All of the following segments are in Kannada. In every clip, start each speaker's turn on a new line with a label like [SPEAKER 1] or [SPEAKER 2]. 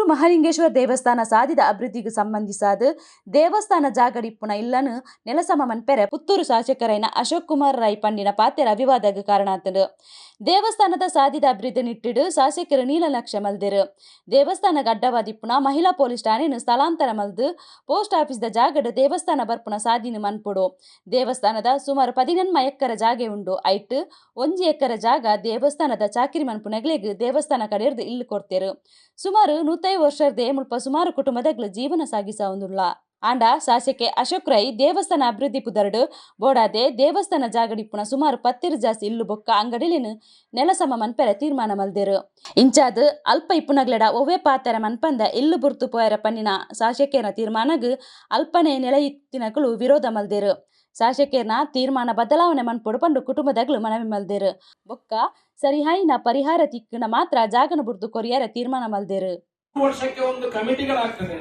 [SPEAKER 1] ಪುತ್ತೂರು ಮಹಾಲಿಂಗೇಶ್ವರ ದೇವಸ್ಥಾನ ಸಾಧಿದ ಅಭಿವೃದ್ಧಿಗೆ ಸಂಬಂಧಿಸಾದ ದೇವಸ್ಥಾನ ಜಾಗಡಿಪ್ಪುನ ಇಲ್ಲನು ನೆಲಸಮ ಮನ್ಪೆರೆ ಪುತ್ತೂರು ಶಾಸಕರೈನ ಅಶೋಕ್ ಕುಮಾರ್ ರೈ ಪಂಡಿನ ಪಾತೆರ ಅವಿವಾದಕ್ಕೆ ಕಾರಣ ಆತನು ದೇವಸ್ಥಾನದ ಸಾಧಿದ ಅಭಿವೃದ್ಧಿ ನಿಟ್ಟಿಡು ಶಾಸಕರು ನೀಲನಕ್ಷೆ ಮಲ್ದಿರು. ದೇವಸ್ಥಾನ ಅಡ್ಡವಾದಿಪ್ಪುನ ಮಹಿಳಾ ಪೊಲೀಸ್ ಠಾಣೆನು ಸ್ಥಳಾಂತರ ಮಲ್ದು ಪೋಸ್ಟ್ ಆಫೀಸ್ದ ಜಾಗಡ್ ದೇವಸ್ಥಾನ ಬರ್ಪುನ ಸಾಧಿನ ಮನ್ಪುಡು. ದೇವಸ್ಥಾನದ ಸುಮಾರು ಪದಿನೆನ್ಮ ಎಕ್ಕರ ಜಾಗೆ ಉಂಡು. ಐಟ್ ಒಂಜಿ ಎಕ್ಕರ ಜಾಗ ದೇವಸ್ಥಾನದ ಚಾಕಿರಿ ಮನ್ಪುನಗ್ಲೆಗ್ ದೇವಸ್ಥಾನ ಕಡೆರ್ದು ಇಲ್ಲಿ ಕೊಡ್ತೇರು. ಸುಮಾರು ನೂತೈ ವರ್ಷರ್ದೆ ಮುಲ್ಪ ಸುಮಾರು ಕುಟುಂಬದಗ್ಲು ಜೀವನ ಸಾಗಿಸವುದುಲ್ಲ ಆಂಡ ಶಾಸಕೆ ಅಶೋಕ್ ರೈ ದೇವಸ್ಥಾನ ಅಭಿವೃದ್ಧಿ ಪುದರ್ಡು, ಬೋಡಾದೆ ದೇವಸ್ಥಾನ ಜಾಗಡಿಪ್ಪುನ ಸುಮಾರು ಪತ್ತಿರು ಜಾಸ್ತಿ ಇಲ್ಲು ಬೊಕ್ಕ ಅಂಗಡಿಲಿನ ನೆಲಸಮ ಮನ್ಪೆರ ತೀರ್ಮಾನ ಮಲ್ದೇರು. ಇಂಚಾದ್ ಅಲ್ಪ ಇಪ್ಪುನಗ್ಲೆಡ ಒವೆ ಪಾತೆರ ಮನ್ಪಂದ ಇಲ್ಲು ಬುರ್ತು ಪೋಯರ ಪನ್ನಿನ ಶಾಸಕೇನ ತೀರ್ಮಾನಗ್ ಅಲ್ಪನೆ ನೆಲ ಇತ್ತಿನಕುಲು ವಿರೋಧ ಮಲ್ದೇರು. ಶಾಸಕೇರ್ನ ತೀರ್ಮಾನ ಬದಲಾವಣೆ ಮನ್ಪೊಡು ಪಂಡು ಕುಟುಂಬದಗ್ಲು ಮನವಿ ಮಲ್ದೇರು. ಬೊಕ್ಕ ಸರಿಹಾಯಿನ ಪರಿಹಾರ ತಿಕ್ಕನ ಮಾತ್ರ ಜಾಗನ ಬುರ್ದು ಕೊರಿಯರ ತೀರ್ಮಾನ ಮಲ್ದೇರು.
[SPEAKER 2] ವರ್ಷಕ್ಕೆ ಒಂದು ಕಮಿಟಿಗಳಾಗ್ತದೆ.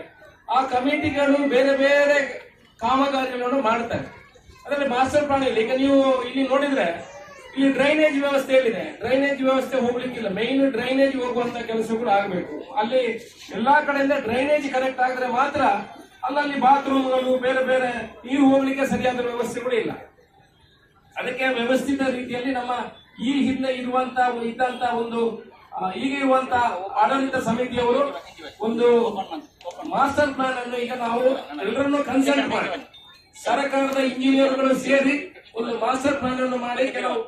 [SPEAKER 2] ಆ ಕಮಿಟಿಗಳು ಬೇರೆ ಬೇರೆ ಕಾಮಗಾರಿಗಳನ್ನು ಮಾಡ್ತಾರೆ. ಅದರಲ್ಲಿ ಮಾಸ್ಟರ್ ಪ್ಲಾನ್ ಇಲ್ಲ. ಈಗ ನೀವು ಇಲ್ಲಿ ನೋಡಿದ್ರೆ ಇಲ್ಲಿ ಡ್ರೈನೇಜ್ ವ್ಯವಸ್ಥೆ ಎಲ್ಲಿದೆ? ಡ್ರೈನೇಜ್ ವ್ಯವಸ್ಥೆ ಹೋಗ್ಲಿಕ್ಕಿಲ್ಲ. ಮೈನ್ ಡ್ರೈನೇಜ್ ಹೋಗುವಂತ ಕೆಲಸಗಳು ಆಗಬೇಕು. ಅಲ್ಲಿ ಎಲ್ಲಾ ಕಡೆಯಿಂದ ಡ್ರೈನೇಜ್ ಕನೆಕ್ಟ್ ಆಗಿದ್ರೆ ಮಾತ್ರ ಅಲ್ಲಲ್ಲಿ ಬಾತ್ರೂಮ್ಗಳು, ಬೇರೆ ಬೇರೆ ನೀರು ಹೋಗ್ಲಿಕ್ಕೆ ಸರಿಯಾದ ವ್ಯವಸ್ಥೆಗಳು ಇಲ್ಲ. ಅದಕ್ಕೆ ವ್ಯವಸ್ಥಿತ ರೀತಿಯಲ್ಲಿ ನಮ್ಮ ಈ ಹಿಂದೆ ಇರುವಂತ, ಇದ್ದಂತ ಒಂದು ಈಗ ಇರುವಂತ ಆಡಳಿತ ಸಮಿತಿಯವರು ಒಂದು ಮಾಸ್ಟರ್ ಪ್ಲಾನ್ ಅನ್ನು ಈಗ ನಾವು ಎಲ್ಲರನ್ನು ಕನ್ಸಲ್ಟ್ ಮಾಡಿ. ಸರ್ಕಾರದ ಇಂಜಿನಿಯರ್ಗಳು ಸೇರಿ ಒಂದು ಮಾಸ್ಟರ್ ಪ್ಲಾನ್ ಅನ್ನು ಮಾಡಿ, ಕೆಲವು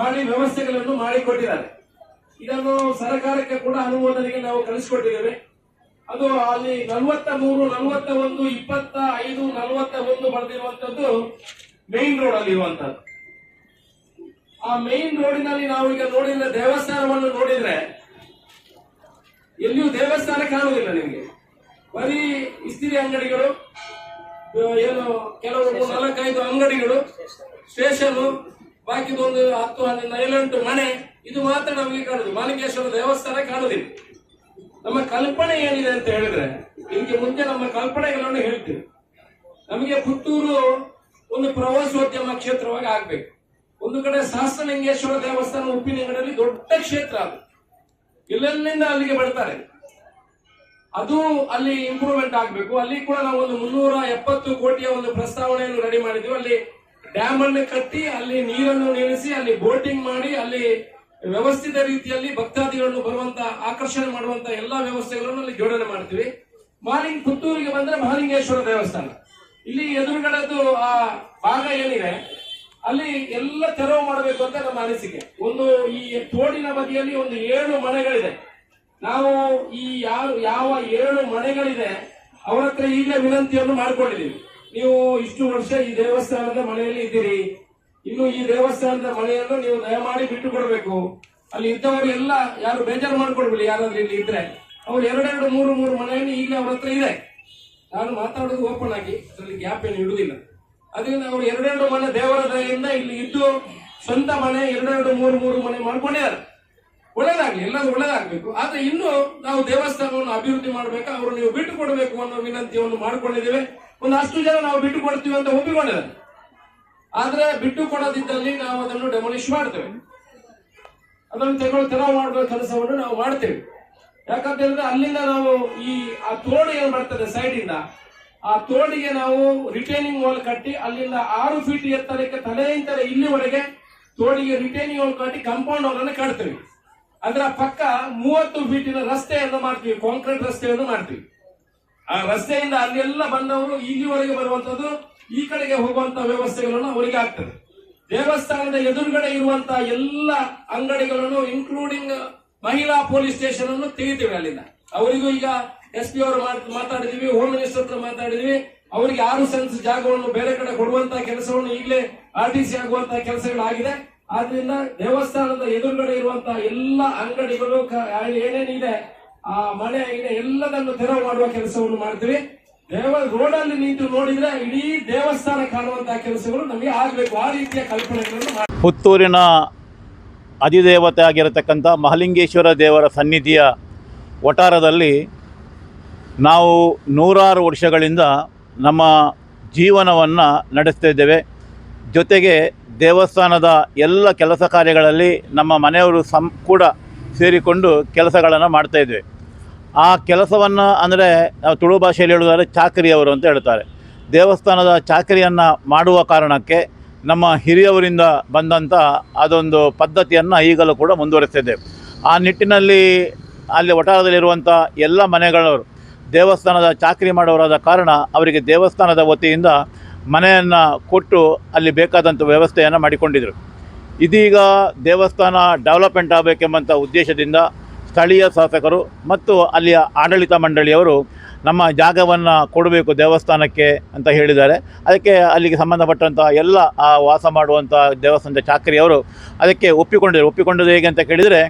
[SPEAKER 2] ಮಾಡಿ ವ್ಯವಸ್ಥೆಗಳನ್ನು ಮಾಡಿಕೊಟ್ಟಿದ್ದಾರೆ. ಇದನ್ನು ಸರ್ಕಾರಕ್ಕೆ ಕೂಡ ಅನುಮೋದನೆಗೆ ನಾವು ಕಳಿಸಿಕೊಟ್ಟಿದ್ದೇವೆ. ಅದು ಅಲ್ಲಿ ನಲವತ್ತ ಮೂರು ನಲವತ್ತ ಒಂದು ಇಪ್ಪತ್ತ ಐದು ನಲವತ್ತ ಒಂದು ಬರೆದಿರುವಂತದ್ದು ಮೇನ್ ರೋಡ್ ಅಲ್ಲಿ ಇರುವಂತದ್ದು ಆ ಮೇನ್ ರೋಡಿನಲ್ಲಿ ನಾವು ಈಗ ನೋಡಿದ್ರೆ ದೇವಸ್ಥಾನವನ್ನು ನೋಡಿದ್ರೆ, ಎಲ್ಲಿಯೂ ದೇವಸ್ಥಾನ ಕಾಣುವುದಿಲ್ಲ ನಿಮಗೆ. ಬರೀ ಇಸ್ತಿರಿ ಅಂಗಡಿಗಳು ಏನು ಕೆಲವು ನಾಲ್ಕೈದು ಅಂಗಡಿಗಳು, ಸ್ಟೇಷನ್ ಬಾಕಿದೊಂದು ಹತ್ತು ಹನ್ನೊಂದು ಏಳೆಂಟು ಮನೆ, ಇದು ಮಾತ್ರ ನಮಗೆ ಕಾಣುದು ಮಾಲಿಕೇಶ್ವರ ದೇವಸ್ಥಾನ ಕಾಣುದಿಲ್ಲ ನಮ್ಮ ಕಲ್ಪನೆ ಏನಿದೆ ಅಂತ ಹೇಳಿದ್ರೆ, ನಿಮಗೆ ಮುಂದೆ ನಮ್ಮ ಕಲ್ಪನೆಗಳನ್ನು ಹೇಳ್ತೀವಿ ನಮಗೆ ಪುತ್ತೂರು ಒಂದು ಪ್ರವಾಸೋದ್ಯಮ ಕ್ಷೇತ್ರವಾಗಿ ಆಗ್ಬೇಕು. ಒಂದು ಕಡೆ ಸಹಸ್ರಲಿಂಗೇಶ್ವರ ದೇವಸ್ಥಾನ ಉಪ್ಪಿನಂಗಡಿಯಲ್ಲಿ ದೊಡ್ಡ ಕ್ಷೇತ್ರ ಅದು. ಎಲ್ಲೆಲ್ಲಿಂದ ಅಲ್ಲಿಗೆ ಬರ್ತಾರೆ. ಅದು ಅಲ್ಲಿ ಇಂಪ್ರೂವ್ಮೆಂಟ್ ಆಗಬೇಕು. ಅಲ್ಲಿ ಕೂಡ ನಾವು ಒಂದು ಮುನ್ನೂರ ಎಪ್ಪತ್ತು ಕೋಟಿಯ ಒಂದು ಪ್ರಸ್ತಾವನೆಯನ್ನು ರೆಡಿ ಮಾಡಿದ್ವಿ. ಅಲ್ಲಿ ಡ್ಯಾಮ್ ಅನ್ನು ಕಟ್ಟಿ, ಅಲ್ಲಿ ನೀರನ್ನು ನಿಲ್ಲಿಸಿ, ಅಲ್ಲಿ ಬೋಟಿಂಗ್ ಮಾಡಿ, ಅಲ್ಲಿ ವ್ಯವಸ್ಥಿತ ರೀತಿಯಲ್ಲಿ ಭಕ್ತಾದಿಗಳನ್ನು ಬರುವಂತ, ಆಕರ್ಷಣೆ ಮಾಡುವಂತ ಎಲ್ಲಾ ವ್ಯವಸ್ಥೆಗಳನ್ನು ಅಲ್ಲಿ ಜೋಡಣೆ ಮಾಡ್ತೀವಿ. ಮಾಲಿಂಗ್ ಪುತ್ತೂರಿಗೆ ಬಂದ್ರೆ ಮಹಾಲಿಂಗೇಶ್ವರ ದೇವಸ್ಥಾನ. ಇಲ್ಲಿ ಎದುರುಗಡೆದು ಆ ಭಾಗ ಏನಿದೆ ಅಲ್ಲಿ ಎಲ್ಲ ತೆರವು ಮಾಡಬೇಕು ಅಂತ ನಮ್ಮ ಅನಿಸಿಕೆ. ಒಂದು ಈ ತೋಡಿನ ಬದಿಯಲ್ಲಿ ಒಂದು ಏಳು ಮನೆಗಳಿದೆ. ನಾವು ಈ ಯಾವ ಯಾವ ಏಳು ಮನೆಗಳಿದೆ, ಅವರ ಹತ್ರ ಈಗಲೇ ವಿನಂತಿಯನ್ನು ಮಾಡಿಕೊಂಡಿದ್ದೀವಿ. ನೀವು ಇಷ್ಟು ವರ್ಷ ಈ ದೇವಸ್ಥಾನದ ಮನೆಯಲ್ಲಿ ಇದ್ದೀರಿ. ಇನ್ನು ಈ ದೇವಸ್ಥಾನದ ಮನೆಯನ್ನು ನೀವು ದಯಮಾಡಿ ಬಿಟ್ಟು ಕೊಡಬೇಕು ಅಲ್ಲಿ ಇದ್ದವರು ಎಲ್ಲ ಯಾರು ಬೇಜಾರು ಮಾಡ್ಕೊಡ್ಬಿಡಿ, ಯಾರಾದ್ರೂ ಇಲ್ಲಿ ಇದ್ರೆ. ಅವ್ರು ಎರಡೆರಡು, ಮೂರು ಮೂರು ಮನೆಯನ್ನು ಈಗಲೇ ಅವ್ರ ಹತ್ರ ಇದೆ. ನಾನು ಮಾತಾಡೋದು ಓಪನ್ ಆಗಿ, ಅದರಲ್ಲಿ ಗ್ಯಾಪ್ ಏನು ಇಡುವುದಿಲ್ಲ. ಅದರಿಂದ ಅವರು ಎರಡೆರಡು ಮನೆ ದೇವರ ದಯೆಯಿಂದ ಇಲ್ಲಿ ಇದ್ದು ಸ್ವಂತ ಮನೆ ಎರಡೆರಡು ಮೂರು ಮೂರು ಮನೆ ಮಾಡ್ಕೊಂಡಿದ್ದಾರೆ. ಒಳ್ಳೇದಾಗ್ಲಿ ಎಲ್ಲರೂ ಒಳ್ಳೇದಾಗ್ಬೇಕು. ಆದ್ರೆ ಇನ್ನು ನಾವು ದೇವಸ್ಥಾನವನ್ನು ಅಭಿವೃದ್ಧಿ ಮಾಡಬೇಕು? ಅವರು ನೀವು ಬಿಟ್ಟು ಕೊಡಬೇಕು ಅನ್ನೋ ವಿನಂತಿಯನ್ನು ಮಾಡಿಕೊಂಡಿದ್ದೇವೆ. ಒಂದು ಅಷ್ಟು ಜನ ನಾವು ಬಿಟ್ಟು ಕೊಡ್ತೀವಿ ಅಂತ ಒಪ್ಪಿಕೊಂಡಿದ್ದಾರೆ. ಆದ್ರೆ ಬಿಟ್ಟು ಕೊಡದಿದ್ದಲ್ಲಿ ನಾವು ಅದನ್ನು ಡೆಮೊಲಿಷ್ ಮಾಡ್ತೇವೆ. ಅದನ್ನು ತೆಗೆದು ತೆರವು ಮಾಡುವ ಕೆಲಸವನ್ನು ನಾವು ಮಾಡ್ತೇವೆ. ಯಾಕಂತ ಹೇಳಿದ್ರೆ ಅಲ್ಲಿಂದ ನಾವು ಈ ಆ ತೋಡು ಏನ್ ಮಾಡ್ತದೆ ಸೈಡ್ ಇಂದ? ಆ ತೋಡಿಗೆ ನಾವು ರಿಟೈನಿಂಗ್ ವಾಲ್ ಕಟ್ಟಿ ಅಲ್ಲಿಂದ ಆರು ಫೀಟ್ ಎತ್ತರಕ್ಕೆ ತಲೆಯಿಂದ ಇಲ್ಲಿವರೆಗೆ ತೋಡಿಗೆ ರಿಟೈನಿಂಗ್ ವಾಲ್ ಕಟ್ಟಿ ಕಾಂಪೌಂಡ್ ವಾಲ್ ಅನ್ನು ಕಟ್ತೀವಿ. ಅದರ ಪಕ್ಕ ಮೂವತ್ತು ಫೀಟಿನ ರಸ್ತೆಯನ್ನು ಮಾಡ್ತೀವಿ ಕಾಂಕ್ರೀಟ್ ರಸ್ತೆಯನ್ನು ಮಾಡ್ತೀವಿ. ಆ ರಸ್ತೆಯಿಂದ ಅಲ್ಲೆಲ್ಲ ಬಂದವರು ಇಲ್ಲಿವರೆಗೆ ಬರುವಂತದ್ದು ಈ ಕಡೆಗೆ ಹೋಗುವಂತ ವ್ಯವಸ್ಥೆಗಳನ್ನು ಅವರಿಗೆ ಆಗ್ತದೆ. ದೇವಸ್ಥಾನದ ಎದುರುಗಡೆ ಇರುವಂತಹ ಎಲ್ಲ ಅಂಗಡಿಗಳನ್ನು ಇನ್ಕ್ಲೂಡಿಂಗ್ ಮಹಿಳಾ ಪೊಲೀಸ್ ಸ್ಟೇಷನ್ ಅನ್ನು ತೆಗಿತೀವಿ ಅಲ್ಲಿಂದ. ಅವರಿಗೂ ಈಗ ಎಸ್ ಪಿ ಅವರು ಮಾತ್- ಮಾತಾಡಿದೀವಿ ಹೋಮ್ ಮಿನಿಸ್ಟರ್ ಹತ್ರ ಮಾತಾಡಿದೀವಿ. ಅವರಿಗೆ ಆರು ಸೆನ್ಸ್ ಜಾಗವನ್ನು ಬೇರೆ ಕಡೆ ಕೊಡುವಂತ ಕೆಲಸವನ್ನು ಈಗಲೇ ಆರ್ ಟಿ ಸಿ ಆಗುವಂತಹ ಕೆಲಸಗಳಾಗಿದೆ. ಆದ್ರಿಂದ ದೇವಸ್ಥಾನದ ಎದುರುಗಡೆ ಇರುವಂತಹ ಎಲ್ಲ ಅಂಗಡಿಗಳು ಏನೇನಿದೆ, ಆ ಮನೆ ಇದೆ, ಎಲ್ಲದನ್ನು ತೆರವು ಮಾಡುವ ಕೆಲಸವನ್ನು ಮಾಡ್ತೀವಿ. ದೇವ ರೋಡಲ್ಲಿ ನಿಂತು ನೋಡಿದ್ರೆ ಇಡೀ ದೇವಸ್ಥಾನ ಕಾಣುವಂತಹ ಕೆಲಸಗಳು ನಮಗೆ ಆಗಬೇಕು. ಆ ರೀತಿಯ ಕಲ್ಪನೆಗಳನ್ನು
[SPEAKER 3] ಪುತ್ತೂರಿನ ಅಧಿದೇವತೆ ಆಗಿರತಕ್ಕಂಥ ಮಹಲಿಂಗೇಶ್ವರ ದೇವರ ಸನ್ನಿಧಿಯ ವಟಾರದಲ್ಲಿ ನಾವು ನೂರಾರು ವರ್ಷಗಳಿಂದ ನಮ್ಮ ಜೀವನವನ್ನು ನಡೆಸ್ತಾ ಇದ್ದೇವೆ. ಜೊತೆಗೆ ದೇವಸ್ಥಾನದ ಎಲ್ಲ ಕೆಲಸ ಕಾರ್ಯಗಳಲ್ಲಿ ನಮ್ಮ ಮನೆಯವರು ಸಂ, ಕೂಡ ಸೇರಿಕೊಂಡು ಕೆಲಸಗಳನ್ನು ಮಾಡ್ತಾ ಇದ್ದೇವೆ. ಆ ಕೆಲಸವನ್ನು ಅಂದರೆ ನಾವು ತುಳು ಭಾಷೆಯಲ್ಲಿ ಹೇಳುವುದಾದ್ರೆ ಚಾಕರಿಯವರು ಅಂತ ಹೇಳ್ತಾರೆ. ದೇವಸ್ಥಾನದ ಚಾಕರಿಯನ್ನು ಮಾಡುವ ಕಾರಣಕ್ಕೆ ನಮ್ಮ ಹಿರಿಯವರಿಂದ ಬಂದಂಥ ಅದೊಂದು ಪದ್ಧತಿಯನ್ನು ಈಗಲೂ ಕೂಡ ಮುಂದುವರಿಸ್ತಿದ್ದೇವೆ ಆ ನಿಟ್ಟಿನಲ್ಲಿ ಅಲ್ಲಿ ಒಟಾರದಲ್ಲಿರುವಂಥ ಎಲ್ಲ ಮನೆಗಳವರು ದೇವಸ್ಥಾನದ ಚಾಕರಿ ಮಾಡೋರಾದ ಕಾರಣ ಅವರಿಗೆ ದೇವಸ್ಥಾನದ ವತಿಯಿಂದ ಮನೆಯನ್ನು ಕೊಟ್ಟು ಅಲ್ಲಿ ಬೇಕಾದಂಥ ವ್ಯವಸ್ಥೆಯನ್ನು ಮಾಡಿಕೊಂಡಿದ್ದರು ಇದೀಗ ದೇವಸ್ಥಾನ ಡೆವಲಪ್ಮೆಂಟ್ ಆಗಬೇಕೆಂಬಂಥ ಉದ್ದೇಶದಿಂದ ಸ್ಥಳೀಯ ಶಾಸಕರು ಮತ್ತು ಅಲ್ಲಿಯ ಆಡಳಿತ ಮಂಡಳಿಯವರು ನಮ್ಮ ಜಾಗವನ್ನು ಕೊಡಬೇಕು ದೇವಸ್ಥಾನಕ್ಕೆ ಅಂತ ಹೇಳಿದ್ದಾರೆ. ಅದಕ್ಕೆ ಅಲ್ಲಿಗೆ ಸಂಬಂಧಪಟ್ಟಂಥ ಎಲ್ಲ ಆ ವಾಸ ಮಾಡುವಂಥ ದೇವಸ್ಥಾನದ ಚಾಕರಿಯವರು ಅದಕ್ಕೆ ಒಪ್ಪಿಕೊಂಡಿದ್ದಾರೆ ಒಪ್ಪಿಕೊಂಡದ್ದು ಹೇಗೆ ಅಂತ ಕೇಳಿದರೆ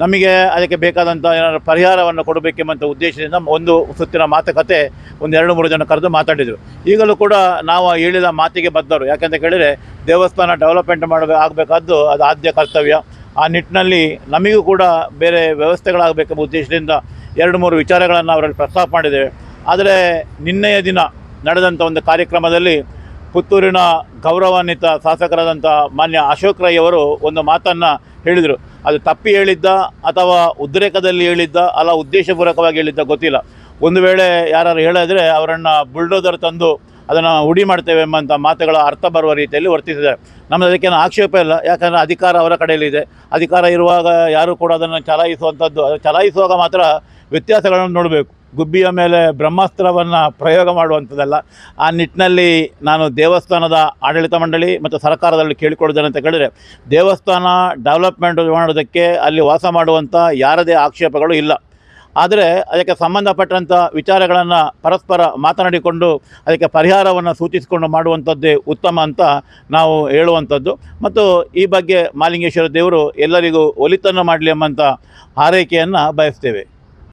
[SPEAKER 3] ನಮಗೆ ಅದಕ್ಕೆ ಬೇಕಾದಂಥ ಏನಾದರೂ ಪರಿಹಾರವನ್ನು ಕೊಡಬೇಕೆಂಬಂಥ ಉದ್ದೇಶದಿಂದ ಒಂದು ಸುತ್ತಿನ ಮಾತುಕತೆ ಒಂದು ಎರಡು ಮೂರು ಜನ ಕರೆದು ಮಾತಾಡಿದರು. ಈಗಲೂ ಕೂಡ ನಾವು ಹೇಳಿದ ಮಾತಿಗೆ ಬದ್ಧರು. ಯಾಕೆಂತ ಕೇಳಿದರೆ ದೇವಸ್ಥಾನ ಡೆವಲಪ್ಮೆಂಟ್ ಮಾಡಬೇಕು ಆಗಬೇಕಾದ್ದು ಅದು ಆದ್ಯ ಕರ್ತವ್ಯ. ಆ ನಿಟ್ಟಿನಲ್ಲಿ ನಮಗೂ ಕೂಡ ಬೇರೆ ವ್ಯವಸ್ಥೆಗಳಾಗಬೇಕೆಂಬ ಉದ್ದೇಶದಿಂದ ಎರಡು ಮೂರು ವಿಚಾರಗಳನ್ನು ಅವರಲ್ಲಿ ಪ್ರಸ್ತಾಪ ಮಾಡಿದ್ದೇವೆ. ಆದರೆ ನಿನ್ನೆಯ ದಿನ ನಡೆದಂಥ ಒಂದು ಕಾರ್ಯಕ್ರಮದಲ್ಲಿ ಪುತ್ತೂರಿನ ಗೌರವಾನ್ವಿತ ಶಾಸಕರಾದಂಥ ಮಾನ್ಯ ಅಶೋಕ್ ರೈ ಅವರು ಒಂದು ಮಾತನ್ನು ಹೇಳಿದರು. ಅದು ತಪ್ಪಿ ಹೇಳಿದ್ದ ಅಥವಾ ಉದ್ರೇಕದಲ್ಲಿ ಹೇಳಿದ್ದ, ಅಲ್ಲ ಉದ್ದೇಶಪೂರ್ವಕವಾಗಿ ಹೇಳಿದ್ದ ಗೊತ್ತಿಲ್ಲ. ಒಂದು ವೇಳೆ ಯಾರು ಹೇಳಿದ್ರೆ ಅವರನ್ನು ಬುಲ್ಡೋದರ್ ತಂದು ಅದನ್ನು ಹುಡಿ ಮಾಡ್ತೇವೆ ಎಂಬಂಥ ಮಾತುಗಳ ಅರ್ಥ ಬರುವ ರೀತಿಯಲ್ಲಿ ವರ್ತಿಸಿದ್ದಾರೆ ನಮ್ಮದು ಅದಕ್ಕೇನು ಆಕ್ಷೇಪ ಇಲ್ಲ. ಯಾಕಂದರೆ ಅಧಿಕಾರ ಅವರ ಕಡೆಯಲ್ಲಿದೆ ಅಧಿಕಾರ ಇರುವಾಗ ಯಾರು ಕೂಡ ಅದನ್ನು ಚಲಾಯಿಸುವಂಥದ್ದು ಅದು ಚಲಾಯಿಸುವಾಗ ಮಾತ್ರ ವ್ಯತ್ಯಾಸಗಳನ್ನು ನೋಡಬೇಕು. ಗುಬ್ಬಿಯ ಮೇಲೆ ಬ್ರಹ್ಮಾಸ್ತ್ರವನ್ನು ಪ್ರಯೋಗ ಮಾಡುವಂಥದ್ದಲ್ಲ. ಆ ನಿಟ್ಟಿನಲ್ಲಿ ನಾನು ದೇವಸ್ಥಾನದ ಆಡಳಿತ ಮಂಡಳಿ ಮತ್ತು ಸರ್ಕಾರದಲ್ಲಿ ಕೇಳಿಕೊಳ್ಳೋದೇನೆ ಅಂತ ಕೇಳಿದರೆ, ದೇವಸ್ಥಾನ ಡೆವಲಪ್ಮೆಂಟ್ ಮಾಡೋದಕ್ಕೆ ಅಲ್ಲಿ ವಾಸ ಮಾಡುವಂಥ ಯಾರದೇ ಆಕ್ಷೇಪಗಳು ಇಲ್ಲ. ಆದರೆ ಅದಕ್ಕೆ ಸಂಬಂಧಪಟ್ಟಂಥ ವಿಚಾರಗಳನ್ನು ಪರಸ್ಪರ ಮಾತನಾಡಿಕೊಂಡು ಅದಕ್ಕೆ ಪರಿಹಾರವನ್ನು ಸೂಚಿಸಿಕೊಂಡು ಮಾಡುವಂಥದ್ದೇ ಉತ್ತಮ ಅಂತ ನಾವು ಹೇಳುವಂಥದ್ದು. ಮತ್ತು ಈ ಬಗ್ಗೆ ಮಾಲಿಂಗೇಶ್ವರ ದೇವರು ಎಲ್ಲರಿಗೂ ಒಲಿತನ್ನು ಮಾಡಲಿ ಎಂಬಂಥ ಹಾರೈಕೆಯನ್ನು ಬಯಸ್ತೇವೆ.